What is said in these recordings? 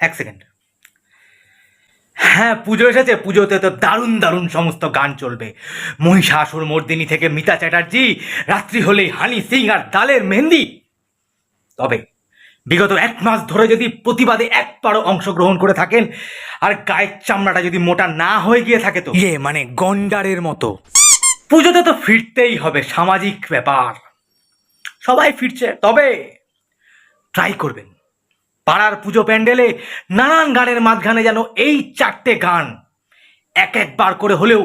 এক সেকেন্ড। হ্যাঁ পুজো এসেছে। পুজোতে তো দারুণ দারুণ সমস্ত গান চলবে। মহিষাসুর মর্দিনী থেকে মিতা চ্যাটার্জি রাত্রি হলেই হানি সিং আর দালের মেহেন্দি। তবে বিগত এক মাস ধরে যদি প্রতিবাদে একবারও অংশগ্রহণ করে থাকেন আর গায়ের চামড়াটা যদি মোটা না হয়ে গিয়ে থাকে তো? ইয়ে মানে গন্ডারের মতো। পুজোতে তো ফিরতেই হবে সামাজিক ব্যাপার। সবাই ফিরছে তবে ট্রাই করবেন। পাড়ার পুজো প্যান্ডেলে নানান গানের মাঝখানে যেন এই চারটে গান এক একবার করে হলেও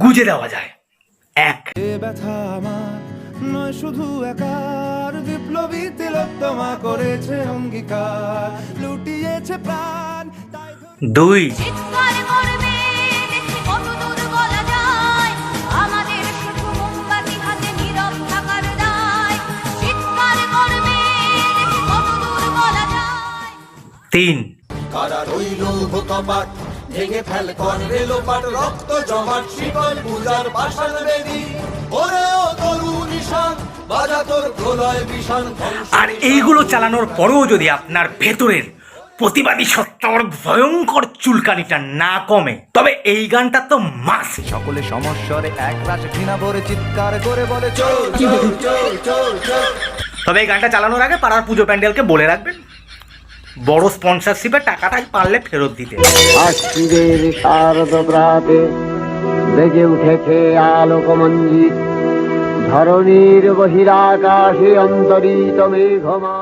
গুজে দেওয়া যায়। এক। ব্যথা আমার নয় শুধু একার বিপ্লবী তিলোত্তমা করেছে অঙ্গীকার লুটিয়েছে প্রাণ দুই। তিন। কারা রইল কপাট ভেঙে ফেল কর রেলোপাট রক্ত জমাট শিকল পূজার পাষাণ বেদি ওরে ও তরু নিশান বাজা তোর প্রলয় বিষাণ ধ্বংস আর এইগুলো চালানোর পরেও যদি আপনার ভেতরের প্রতিবাদী সত্তার ভয়ঙ্কর চুলকানিটা না কমে তবে এই গানটা তো মাস সকলে সমস্বরে এক রাশ ঘৃণা ভরে চিৎকার করে বলে চল চল চল চল চল। তবে এই গানটা চালানোর আগে পাড়ার পুজো প্যান্ডেলকে বলে রাখবেন বড় স্পন্সরশিপের টাকাটা পারলে ফেরত দিতে। আশ্বিদের শারদ প্রাতে বেজে উঠেছে আলোকমঞ্জিত, ধরণীর বহিরাকাশে অন্তরিত মেঘমা